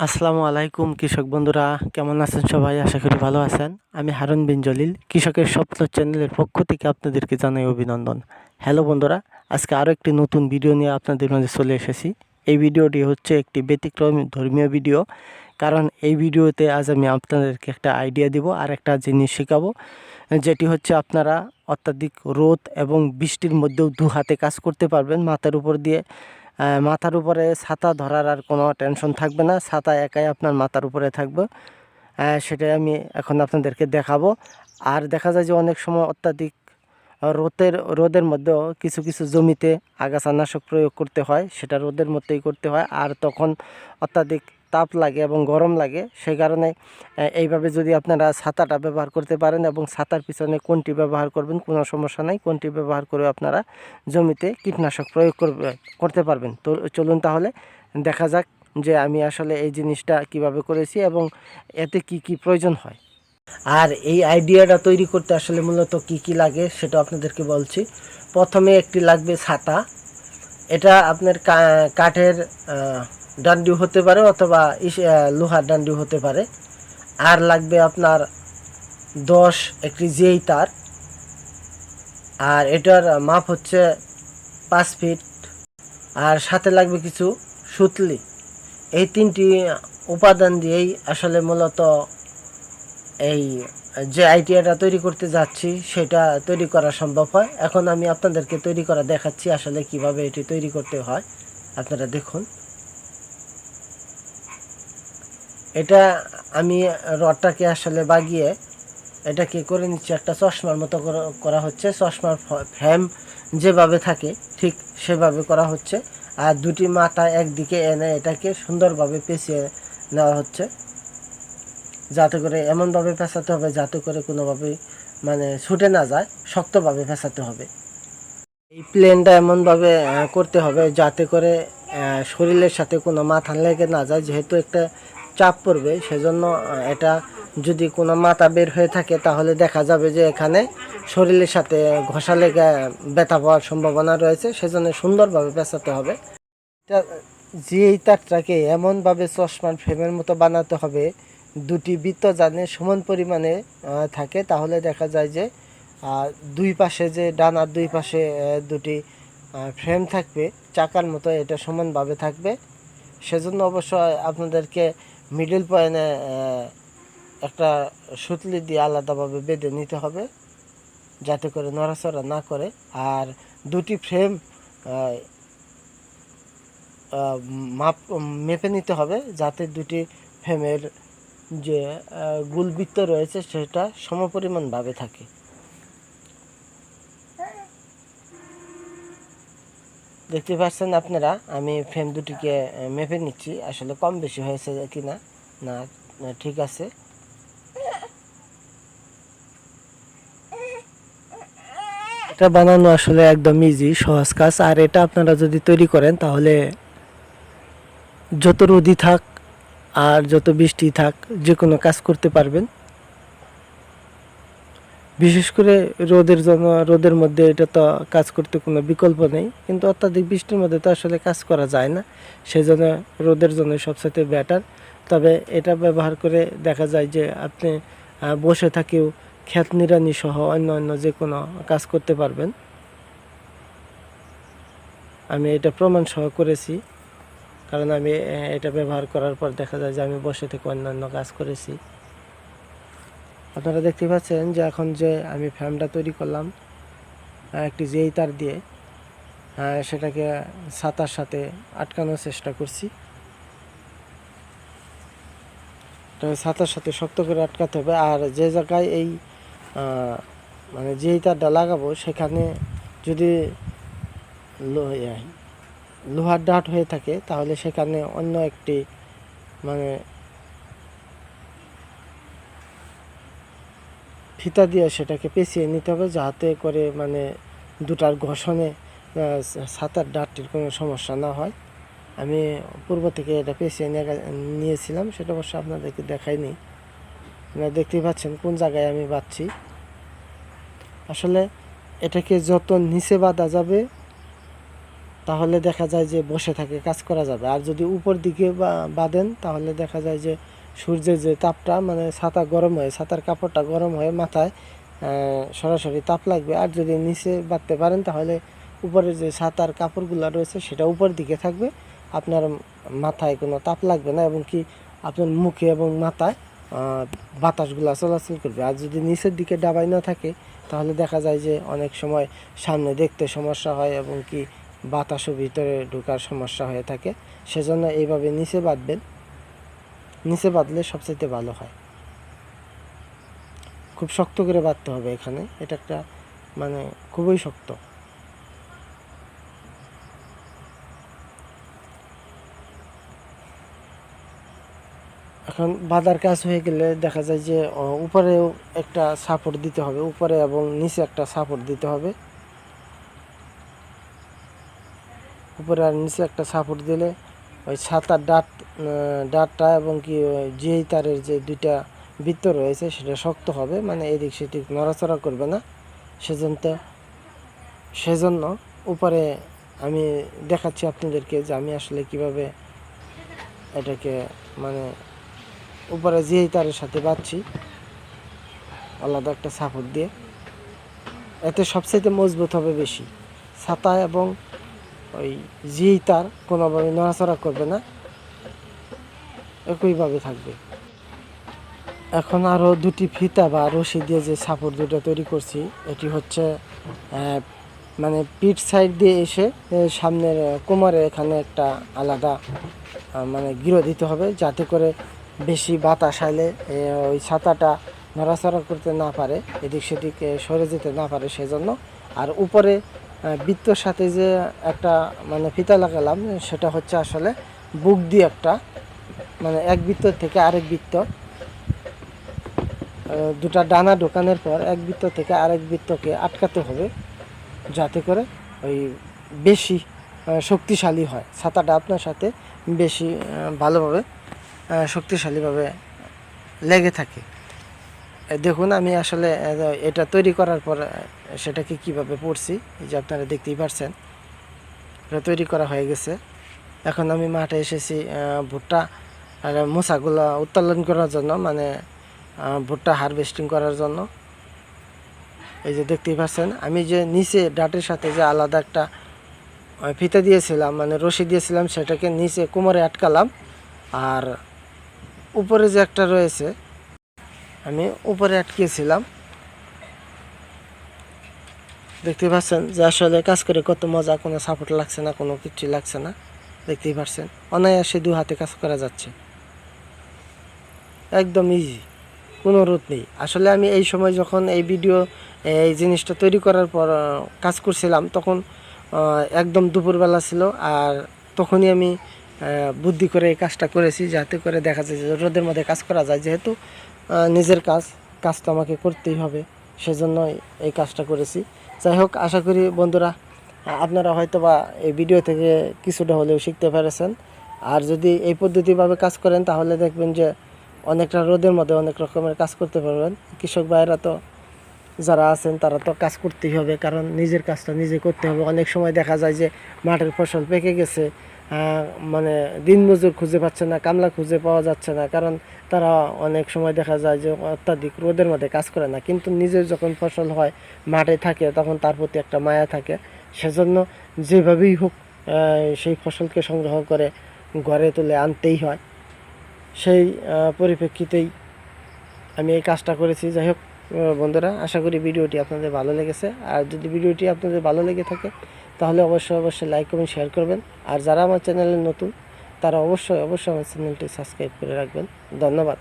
আসসালামু আলাইকুম, কৃষক বন্ধুরা। কেমন আছেন সবাই? আশা করি ভালো আছেন। আমি হারুন বিন জলিল, কৃষকের স্বপ্ন চ্যানেলের পক্ষ থেকে আপনাদেরকে জানাই অভিনন্দন। হ্যালো বন্ধুরা, আজকে আরও একটি নতুন ভিডিও নিয়ে আপনাদের মাঝে চলে এসেছি। এই ভিডিওটি হচ্ছে একটি ব্যতিক্রম ধর্মীয় ভিডিও। কারণ এই ভিডিওতে আজ আমি আপনাদেরকে একটা আইডিয়া দিব আর একটা জিনিস শেখাবো। যেটি হচ্ছে আপনারা অত্যাধিক রোদ এবং বৃষ্টির মধ্যেও দু হাতে কাজ করতে পারবেন মাথার উপর দিয়ে। মাথার উপরে ছাতা ধরার আর কোনো টেনশন থাকবে না। ছাতা একাই আপনার মাথার উপরে থাকবে। সেটা সেটাই আমি এখন আপনাদেরকে দেখাবো। আর দেখা যায় যে অনেক সময় অত্যাধিক রোদের রোদের মধ্যেও কিছু কিছু জমিতে আগাছানাশক প্রয়োগ করতে হয়। সেটা রোদের মধ্যেই করতে হয়। আর তখন অত্যাধিক তাপ লাগে এবং গরম লাগে, সেই কারণে এইভাবে যদি আপনারা ছাতাটা ব্যবহার করতে পারেন এবং ছাতার পিছনে কোনটি ব্যবহার করবেন, কোনো সমস্যা নাই, কোনটি ব্যবহার করে আপনারা জমিতে কীটনাশক প্রয়োগ করবে, করতে পারবেন। তো চলুন তাহলে দেখা যাক যে আমি আসলে এই জিনিসটা কীভাবে করেছি এবং এতে কি কি প্রয়োজন হয়। আর এই আইডিয়াটা তৈরি করতে আসলে মূলত কি কি লাগে সেটা আপনাদেরকে বলছি। প্রথমে একটি লাগবে ছাতা। এটা আপনার কাঠের আহ, ডান্ডি হতে পারে অথবা লোহার ডান্ডি হতে পারে। আর লাগবে আপনার দশ একটি যেই তার। আর এটার মাপ হচ্ছে পাঁচ ফিট। আর সাথে লাগবে কিছু সুতলি। এই তিনটি উপাদান দিয়েই আসলে মূলত এই যে আইডিয়াটা তৈরি করতে যাচ্ছি সেটা তৈরি করা সম্ভব হয়। এখন আমি আপনাদেরকে তৈরি করা দেখাচ্ছি আসলে কীভাবে এটি তৈরি করতে হয়। আপনারা দেখুন। এটা আমি রডটাকে আসলে বাগিয়ে এটাকে করে নিচ্ছি, একটা চশমার মতো করা- হচ্ছে। চশমার ফ- ফ্রেম যেভাবে থাকে, ঠিক সেভাবে করা হচ্ছে। আর দুটি মাথা একদিকে এনে এটাকে সুন্দরভাবে পেঁচিয়ে নেওয়া হচ্ছে। যাতে করে এমনভাবে পেঁচাতে হবে, যাতে করে কোনোভাবেই মানে ছুটে না যায়, শক্তভাবে পেঁচাতে হবে। এই প্লেনটা এমনভাবে করতে হবে যাতে করে শরীরের সাথে কোনো মাথা লেগে না যায়। যেহেতু একটা চাপ পড়বে, সেজন্য এটা যদি কোনো মাথা বের হয়ে থাকে, তাহলে দেখা যাবে যে এখানে শরীরের সাথে ঘষা লেগে ব্যথা পাওয়ার সম্ভাবনা রয়েছে, সেজন্য সুন্দরভাবে পেঁচাতে হবে। যে এই তারটাকে এমনভাবে চশমার ফ্রেমের মতো বানাতে হবে, দুটি বৃত্ত জানে সমান পরিমাণে থাকে, তাহলে দেখা যায় যে দুই পাশে যে ডানার দুই পাশে দুটি ফ্রেম থাকবে, চাকার মতো এটা সমানভাবে থাকবে। সেজন্য অবশ্য আপনাদেরকে মিডল পয়েন্টে একটা সুতলি দিয়ে আলাদাভাবে বেঁধে নিতে হবে, যাতে করে নড়াচড়া না করে। আর দুটি ফ্রেম মাপ, মেপে নিতে হবে, যাতে দুটি ফ্রেমের যে গুলবৃত্ত রয়েছে, সেটা সমপরিমাণভাবে থাকে। দেখতে পাচ্ছেন আপনারা আমি ফ্রেম দুটিকে মেপে নিচ্ছি। আসলে কম বেশি হয়েছে কিনা না না, ঠিক আছে। এটা বানানো আসলে একদম ইজি সহজ কাজ। আর এটা আপনারা যদি তৈরি করেন তাহলে যত রোদি থাক আর যত বৃষ্টি থাক যে কোনো কাজ করতে পারবেন। বিশেষ করে রোদের জন্য, রোদের মধ্যে এটা তো কাজ করতে কোনো বিকল্প নেই, কিন্তু অত্যাধিক বৃষ্টির মধ্যে তো আসলে কাজ করা যায় না। সেজন্য রোদের জন্য সবসাথে বেটার তবে এটা ব্যবহার করে দেখা যায় যে আপনি বসে থাকেও ক্ষেত নিড়ানি সহ অন্য অন্য যে কোনো কাজ করতে পারবেন। আমি এটা প্রমাণ সহ করেছি, কারণ আমি এটা ব্যবহার করার পর দেখা যায় যে আমি বসে থেকে অন্যান্য কাজ করেছি। আপনারা দেখতে পাচ্ছেন যে এখন যে আমি ফ্যানটা তৈরি করলাম একটি যেই তার দিয়ে সেটাকে ছাতার সাথে আটকানোর চেষ্টা করছি। ছাতার সাথে শক্ত করে আটকাতে হবে আর যে জায়গায় এই মানে যেই তারটা লাগাবো সেখানে যদি ইয়ে, লোহার ডাট হয়ে থাকে তাহলে সেখানে অন্য একটি মানে ফিতা দিয়ে সেটাকে পেঁচিয়ে নিতে হবে যাতে করে মানে দুটার ঘষণে ছাতার ডাটটির কোনো সমস্যা না হয়। আমি পূর্ব থেকে এটা পেঁচিয়ে নিয়ে নিয়েছিলাম, সেটা অবশ্য আপনাদেরকে দেখাইনি। আপনারা দেখতেই পাচ্ছেন কোন জায়গায় আমি বাঁধছি। আসলে এটাকে যত নিচে বাঁধা যাবে, তাহলে দেখা যায় যে বসে থাকে, কাজ করা যাবে। আর যদি উপর দিকে বাঁধেন, তাহলে দেখা যায় যে সূর্যের যে তাপটা মানে ছাতা গরম হয়ে, ছাতার কাপড়টা গরম হয়ে মাথায় সরাসরি তাপ লাগবে। আর যদি নিচে বাঁধতে পারেন, তাহলে উপরে যে ছাতার কাপড়গুলো রয়েছে, সেটা উপর দিকে থাকবে। আপনার মাথায় কোনো তাপ লাগবে না এবং কি আপনার মুখে এবং মাথায় বাতাসগুলো চলাচল করবে। আর যদি নিচের দিকে ডাবাই না থাকে, তাহলে দেখা যায় যে অনেক সময় সামনে দেখতে সমস্যা হয়, এবং কি বাতাসও ভিতরে ঢোকার সমস্যা হয়ে থাকে। সেজন্য এইভাবে নিচে বাঁধবেন। নিচে বাঁধলে সবচেয়ে ভালো হয়। খুব শক্ত করে বাঁধতে হবে এখানে। এটা একটা মানে খুবই শক্ত। এখন বাঁধার কাজ হয়ে গেলে দেখা যায় যে উপরেও একটা সাপোর্ট দিতে হবে। উপরে এবং নিচে একটা সাপোর্ট দিতে হবে। উপরে আর নিচে একটা সাপোর্ট দিলে ওই ছাতার ডাট ডাটটা এবং কি যেই তারের যে দুইটা বৃত্ত রয়েছে সেটা শক্ত হবে মানে এদিক সেদিক নড়াচড়া করবে না। সেজন্য সেজন্য উপরে আমি দেখাচ্ছি আপনাদেরকে যে আমি আসলে কীভাবে এটাকে মানে উপরে যেই তারের সাথে বাঁধছি, আলাদা একটা সাপোর্ট দিয়ে। এতে সবচাইতে মজবুত হবে বেশি। ছাতা এবং ওই যেই তার কোনোভাবে নড়াচড়া করবে না, একইভাবে থাকবে। এখন আরও দুটি ফিতা বা রশি দিয়ে যে সাপোর্ট দুটো তৈরি করছি, এটি হচ্ছে মানে পিঠ সাইড দিয়ে এসে সামনের কোমরে এখানে একটা আলাদা মানে গিরো দিতে হবে যাতে করে বেশি বাতাস আইলে ওই ছাতাটা নড়াচড়া করতে না পারে, এদিক সেদিক সরে যেতে না পারে সেজন্য। আর উপরে বৃত্তর সাথে যে একটা মানে ফিতা লাগালাম, সেটা হচ্ছে আসলে বুক দিয়ে একটা মানে এক বৃত্ত থেকে আরেক বৃত্ত। দুটা ডানা ঢোকানোর পর এক বৃত্ত থেকে আরেক বৃত্তকে আটকাতে হবে, যাতে করে ওই বেশি শক্তিশালী হয়। ছাতাটা আপনার সাথে বেশি ভালোভাবে শক্তিশালীভাবে লেগে থাকে। দেখুন, আমি আসলে এটা তৈরি করার পর সেটাকে কীভাবে পড়ছি, এই যে আপনারা দেখতেই পারছেন, এটা তৈরি করা হয়ে গেছে। এখন আমি মাঠে এসেছি ভুট্টা আর মোসাগুলো উত্তোলন করার জন্য মানে ভুট্টা হারভেস্টিং করার জন্য। এই যে দেখতেই পাচ্ছেন আমি যে নিচে ডাটের সাথে যে আলাদা একটা ফিতে দিয়েছিলাম মানে রশি দিয়েছিলাম, সেটাকে নিচে কোমরে আটকালাম। আর উপরে যে একটা রয়েছে আমি উপরে আটকিয়েছিলাম। দেখতেই পাচ্ছেন যে আসলে কাজ করে কত মজা, কোনো সাপোর্ট লাগছে না, কোনো কিছু লাগছে না। দেখতেই পাচ্ছেন, অনায়াসে দু হাতে কাজ করা যাচ্ছে। একদম ইজি কোনো রোধ নেই। আসলে আমি এই সময় যখন এই ভিডিও এই জিনিসটা তৈরি করার পর কাজ করছিলাম, তখন একদম দুপুরবেলা ছিল আর তখনই আমি বুদ্ধি করে এই কাজটা করেছি, যাতে করে দেখা যায় যে রোদের মধ্যে কাজ করা যায়। যেহেতু নিজের কাজ কাজ তো আমাকে করতেই হবে সেজন্য এই কাজটা করেছি। যাই হোক, আশা করি বন্ধুরা, আপনারা হয়তো বা এই ভিডিও থেকে কিছুটা হলেও শিখতে পেরেছেন। আর যদি এই পদ্ধতিভাবে কাজ করেন, তাহলে দেখবেন যে অনেকটা রোদের মধ্যে অনেক রকমের কাজ করতে পারবেন। কৃষক ভাইয়েরা তো, যারা আছেন, তারা তো কাজ করতেই হবে, কারণ নিজের কাজটা নিজে করতে হবে। অনেক সময় দেখা যায় যে মাঠের ফসল পেকে গেছে মানে দিনমজুর খুঁজে পাচ্ছে না, কামলা খুঁজে পাওয়া যাচ্ছে না, কারণ তারা অনেক সময় দেখা যায় যে অত্যাধিক রোদের মধ্যে কাজ করে না। কিন্তু নিজের যখন ফসল হয়, মাঠে থাকে, তখন তার প্রতি একটা মায়া থাকে। সেজন্য যেভাবেই হোক সেই ফসলকে সংগ্রহ করে ঘরে তুলে আনতেই হয়। সেই পরিপ্রেক্ষিতেই আমি এই কাজটা করেছি। যাই হোক বন্ধুরা, আশা করি ভিডিওটি আপনাদের ভালো লেগেছে। আর যদি ভিডিওটি আপনাদের ভালো লেগে থাকে, তাহলে অবশ্যই অবশ্যই লাইক করবেন শেয়ার করবেন। আর যারা আমার চ্যানেলে নতুন, তারা অবশ্যই অবশ্যই আমার চ্যানেলটি সাবস্ক্রাইব করে রাখবেন। ধন্যবাদ।